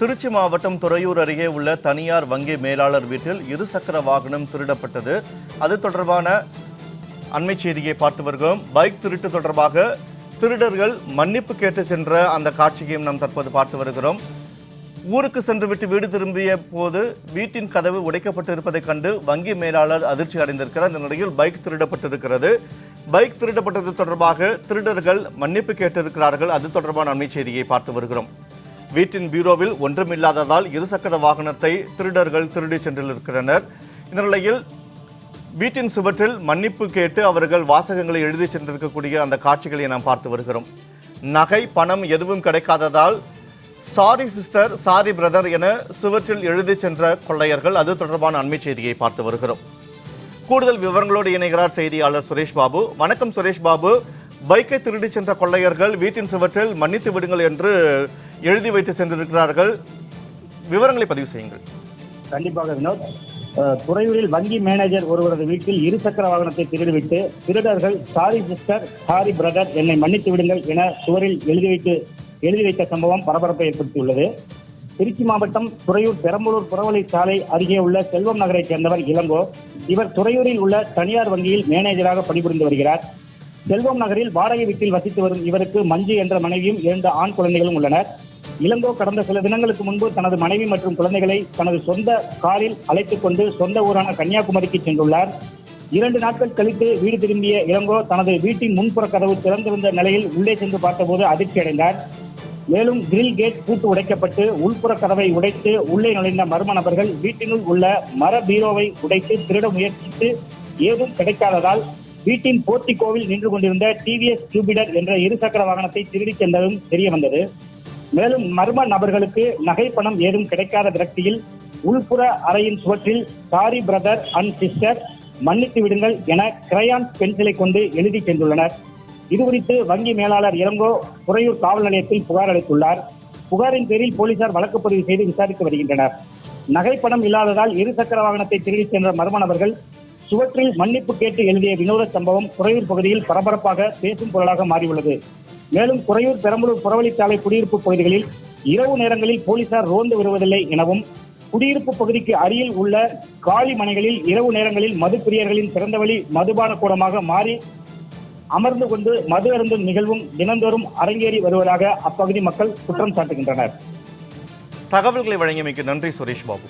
திருச்சி மாவட்டம் துறையூர் அருகே உள்ள தனியார் வங்கி மேலாளர் வீட்டில் இருசக்கர வாகனம் திருடப்பட்டது. அது தொடர்பான அண்மை செய்தியை பார்த்து வருகிறோம். பைக் திருட்டு தொடர்பாக திருடர்கள் மன்னிப்பு கேட்டு சென்ற அந்த காட்சியையும் நாம் தற்போது பார்த்து வருகிறோம். ஊருக்கு சென்றுவிட்டு வீடு திரும்பிய போது வீட்டின் கதவு உடைக்கப்பட்டு இருப்பதைக் கண்டு வங்கி மேலாளர் அதிர்ச்சி அடைந்திருக்கிறார். இந்த நிலையில் பைக் திருடப்பட்டிருக்கிறது. பைக் திருடப்பட்டது தொடர்பாக திருடர்கள் மன்னிப்பு கேட்டிருக்கிறார்கள். அது தொடர்பான அண்மை செய்தியை பார்த்து வருகிறோம். வீட்டின் பீரோவில் ஒன்றுமில்லாததால் இருசக்கர வாகனத்தை திருடர்கள் திருடி சென்றிருக்கிறனர். இந்த நிலையில் வீட்டின் சுவற்றில் மன்னிப்பு கேட்டு அவர்கள் வாசகங்களை எழுதி சென்றிருக்கக்கூடிய அந்த காட்சிகளை நாம் பார்த்து வருகிறோம். நகை பணம் எதுவும் கிடைக்காததால் சாரி சிஸ்டர் சாரி பிரதர் என சுவற்றில் எழுதி சென்ற கொள்ளையர்கள் அது தொடர்பான அண்மை செய்தியை பார்த்து வருகிறோம். கூடுதல் விவரங்களோடு இணைகிறார் செய்தியாளர் சுரேஷ் பாபு. வணக்கம் சுரேஷ் பாபு. பைக்கை திருடி சென்ற கொள்ளையர்கள் வீட்டின் சுவற்றில் மன்னித்து விடுங்கள் என்று எழுதி வைத்து சென்றிருக்கிறார்கள். விவரங்களை பதிவு செய்யுங்கள். கண்டிப்பாக வினோத். துறையூரில் வங்கி மேனேஜர் ஒருவரது வீட்டில் இருசக்கர வாகனத்தை திருடிவிட்டு திருடர்கள் சாரி சிஸ்டர் சாரி பிரதர் என்னை மன்னித்து விடுங்கள் என சுவரில் எழுதி வைத்து எழுதி வைத்த சம்பவம் பரபரப்பை ஏற்படுத்தியுள்ளது. திருச்சி மாவட்டம் துறையூர் பெரம்பலூர் புறவழி சாலை அருகே உள்ள செல்வம் நகரைச் சேர்ந்தவர் இளங்கோ. இவர் துறையூரில் உள்ள தனியார் வங்கியில் மேனேஜராக பணிபுரிந்து வருகிறார். செல்வம் நகரில் வாடகை வீட்டில் வசித்து வரும் இவருக்கு மஞ்சு என்ற மனைவியும் இரண்டு ஆண் குழந்தைகளும் உள்ளனர். இளங்கோ கடந்த சில தினங்களுக்கு முன்பு தனது மனைவி மற்றும் குழந்தைகளை தனது சொந்த காரில் அழைத்துக் கொண்டு சொந்த ஊரான கன்னியாகுமரிக்கு சென்றுள்ளார். இரண்டு நாட்கள் கழித்து வீடு திரும்பிய இளங்கோ தனது வீட்டின் முன்புற கதவு திறந்திருந்த நிலையில் உள்ளே சென்று பார்த்தபோது அதிர்ச்சி அடைந்தார். மேலும் கிரில் கேட் பூட்டு உடைக்கப்பட்டு உள்புற கதவை உடைத்து உள்ளே நுழைந்த மர்ம நபர்கள் வீட்டினுள் உள்ள மர பீரோவை உடைத்து திருட முயற்சித்து ஏதும் கிடைக்காததால் வீட்டின் போர்த்திகோவில் நின்று கொண்டிருந்த டிவிஎஸ் ஜூபிடர் என்ற இருசக்கர வாகனத்தை திருடிச் சென்றதும் தெரிய வந்தது. மேலும் மர்ம நபர்களுக்கு நகை பணம் ஏதும் கிடைக்காத விரக்தியில் உள்புற அறையின் சுவற்றில் சாரி பிரதர் அண்ட் சிஸ்டர் மன்னித்து விடுங்கள் என கிரையான் பென்சிலை கொண்டு எழுதி சென்றுள்ளனர். இதுகுறித்து வங்கி மேலாளர் இளங்கோ துறையூர் காவல் நிலையத்தில் புகார் அளித்துள்ளார். புகாரின் பேரில் போலீசார் வழக்கு பதிவு செய்து விசாரித்து வருகின்றனர். நகை பணம் இல்லாததால் இருசக்கர வாகனத்தை திருடிச் சென்ற மர்ம நபர்கள் சுவற்றில் மன்னிப்பு கேட்டு எழுதிய வினோத சம்பவம் குறையூர் பகுதியில் பரபரப்பாக பேசும் பொருளாக மாறியுள்ளது. மேலும் குறையூர் பெரம்பலூர் புறவழிச்சாலை குடியிருப்பு பகுதிகளில் இரவு நேரங்களில் போலீசார் ரோந்து வருவதில்லை எனவும் குடியிருப்பு பகுதிக்கு அருகில் உள்ள காலி மனைகளில் இரவு நேரங்களில் மது பிரியர்களின் திறந்தவழி மதுபான கூடமாக மாறி அமர்ந்து கொண்டு மது அருந்தும் நிகழ்வும் தினந்தோறும் அரங்கேறி வருவதாக அப்பகுதி மக்கள் குற்றம் சாட்டுகின்றனர். தகவல்களை வழங்கியமைக்கு நன்றி சுரேஷ் பாபு